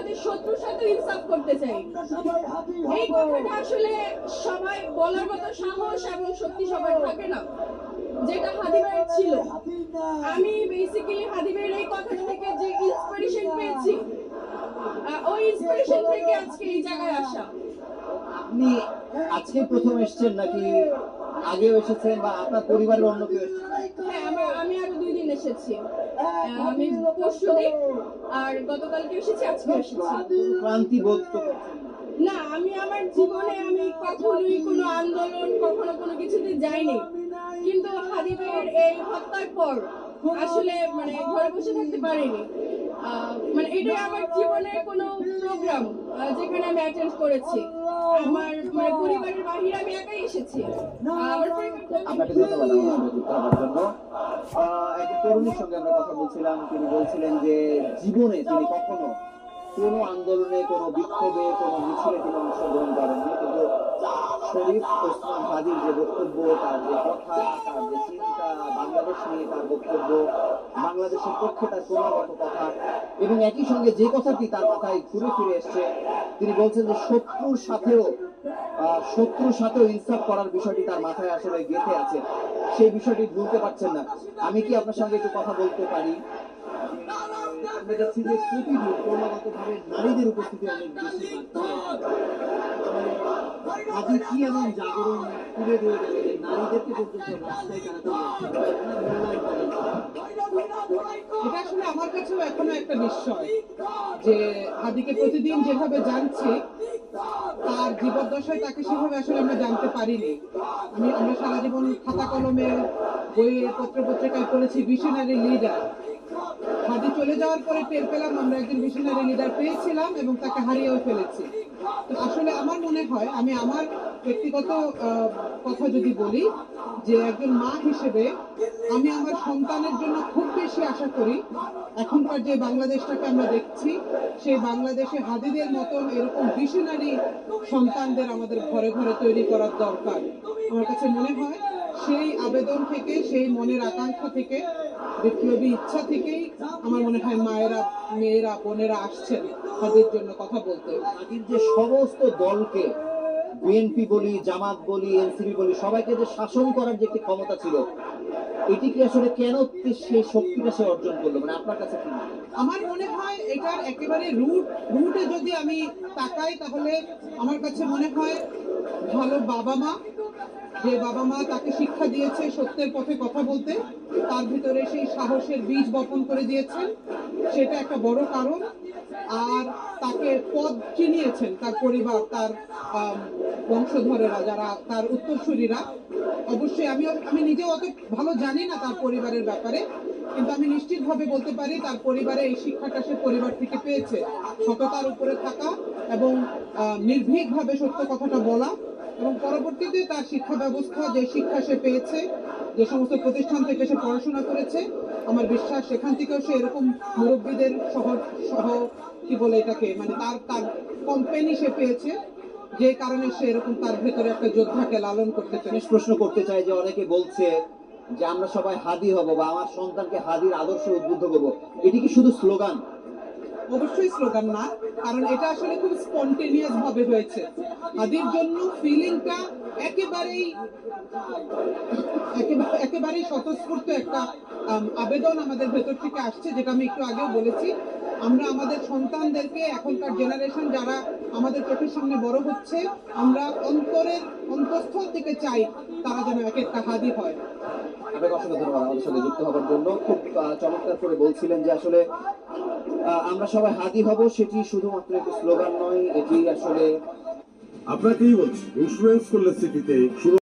আমাদের শত্রুর সাথে ইনসাফ করতে চাই। এই কথাটা আসলে সবাই বলার মতো সাহস এবং শক্তি সবার থাকে না, যেটা হাদিমের ছিল। আমি বেসিক্যালি হাদিমের এই কথাটা থেকে যে ইন্সপিরেশন পেয়েছি ওই ইন্সপিরেশন থেকে আজকে এই জায়গায় আসা। আপনি আজকে প্রথম এসেছেন নাকি আগেও এসেছেন বা আপনার পরিবারের অন্য কেউ হ্যাঁ আমি আরও দুই দিন এসেছি। আমি পরশু আর গতকালকে এসেছি আজকে এসেছি। ক্লান্তি বোধ তো? না। আমি আমার জীবনে আমি কখনোই কোনো আন্দোলন কখনো কোনো কিছুতে যাইনি। কিন্তু হাদিবের এই হত্যার পর আসলে মানে ঘরে বসে থাকতে পারিনি। মানে আমার জীবনের কোনো প্রোগ্রাম যেখানে আমি অ্যাটেন্ড করেছি। আমার মানে পরিবারের বাহিরে আমি একাই এসেছি। আপনাকে ধন্যবাদ জন্য। তরুণীর সঙ্গে আমরা কথা বলছিলাম। তিনি বলছিলেন যে জীবনে তিনি কখনো কোনো আন্দোলনে, কোনো বিক্ষোভে, কোনো মিছিলে তিনি অংশগ্রহণ করেননি। কিন্তু শরীফ ওসমান হাদির যে বক্তব্য, তার যে কথা, তার যে চিন্তা, বাংলাদেশ নিয়ে তার বক্তব্য, বাংলাদেশের পক্ষে তার ক্রমাগত কথা, এবং একই সঙ্গে যে কথাটি তার মাথায় ঘুরে ফিরে এসছে, তিনি বলছেন যে শত্রুর সাথেও শত্রুর সাথেও ইনসাফ করার বিষয়টি তার মাথায় আসলে গেঁথে আছে। সেই বিষয়টি ভুলতে পারছেন না। আমি কি আপনার সঙ্গে একটু কথা বলতে পারি? আমরা দেখছি যে প্রতিদিন ক্রমাগতভাবে নারীদের উপস্থিতি অনেক বেশি আজকে কি এমন জাগরণ তুলে দিয়ে নারীদেরকে পর্যন্ত। এটা আসলে আমার কাছেও এখনও একটা বিস্ময় যে হাদিকে প্রতিদিন যেভাবে জানছি, তার জীবদ্দশায় তাকে সেভাবে আসলে আমরা জানতে পারিনি আমি আমরা সারা জীবন খাতা কলমে, বইয়ে পত্র পত্রিকায় পড়েছি ভিশনারি লিডার হাদি চলে যাওয়ার পরে টের পেলাম আমরা একজন মিশনারি লিডার পেয়েছিলাম এবং তাকে হারিয়েও ফেলেছি। তো আসলে আমার মনে হয়, আমি আমার ব্যক্তিগত কথা যদি বলি, যে একজন মা হিসেবে আমি আমার সন্তানের জন্য খুব বেশি আশা করি। এখনকার যে বাংলাদেশটাকে আমরা দেখছি, সেই বাংলাদেশে হাদিদের মতন এরকম ভিশনারি সন্তানদের আমাদের ঘরে ঘরে তৈরি করার দরকার। আমার কাছে মনে হয় সেই আবেদন থেকে সেই মনের আকাঙ্ক্ষা থেকে বিপ্লবী ইচ্ছা থেকেই আমার মনে হয় মায়েরা মেয়েরা বোনেরা আসছেন তাদের জন্য কথা বলতে। জাতির যে সমস্ত দলকে বিএনপি বলি জামাত বলি এনসিপি বলি সবাইকে যে শাসন করার যে একটি ক্ষমতা ছিল এটি কি আসলে কেন সেই শক্তিটা সে অর্জন করল? মানে আপনার কাছে কি আমার মনে হয় এটার একেবারে রুট রুটে যদি আমি তাকাই তাহলে আমার কাছে মনে হয় ভালো বাবা মা যে বাবা মা তাকে শিক্ষা দিয়েছে সত্যের পথে কথা বলতে, তার ভিতরে সেই সাহসের বীজ বপন করে দিয়েছেন। সেটা একটা বড় কারণ। আর তাকে পদ চিনিয়েছেন তার পরিবার, তার বংশধরেরা, যারা তার উত্তরসূরিরা। অবশ্যই আমি আমি নিজেও অত ভালো জানি না তার পরিবারের ব্যাপারে, কিন্তু আমি নিশ্চিতভাবে বলতে পারি তার পরিবারে এই শিক্ষাটা সে পরিবার থেকে পেয়েছে। সততার উপরে থাকা এবং নির্ভীকভাবে সত্য কথাটা বলা। এবং পরবর্তীতে তার শিক্ষা ব্যবস্থা, যে শিক্ষা সে পেয়েছে, যে সমস্ত প্রতিষ্ঠান থেকে সে পড়াশোনা করেছে, আমার বিশ্বাস সেখান থেকেও সে এরকম মুরব্বীদের সহ সহ কি বলে এটাকে মানে তার তার কোম্পানি সে পেয়েছে, যে কারণে সে এরকম তার ভেতরে একটা যোদ্ধাকে লালন করতে পেরেছে প্রশ্ন করতে চাই যে অনেকে বলছে যে আমরা সবাই হাদি হব বা আমার সন্তানকে হাদির আদর্শ উদ্বুদ্ধ করব। এটি কি শুধু স্লোগান? অবশ্যই স্লোগান না, কারণ এটা আসলে খুব স্পন্টেনিয়াস ভাবে হয়েছে। হাদির জন্য ফিলিংটা একেবারেই একেবারেই স্বতঃস্ফূর্ত একটা আবেদন আমাদের ভেতর থেকে আসছে, যেটা আমি একটু আগেও বলেছি। আমরা আমাদের সন্তানদেরকে এখনকার জেনারেশন যারা আমাদের চোখের সামনে বড় হচ্ছে, আমরা অন্তরের অন্তঃস্থল থেকে চাই তারা যেন এক একটা হাদি হয়। আপনাকে অসংখ্য ধন্যবাদ আমাদের সাথে যুক্ত হওয়ার জন্য। খুব চমৎকার করে বলছিলেন যে আসলে আমরা সবাই হাদি হব, সেটি শুধুমাত্র একটি স্লোগান নয়, এটি আসলে আপনাকেই বলছি ইন্স্যুরেন্স করলে সিটিতে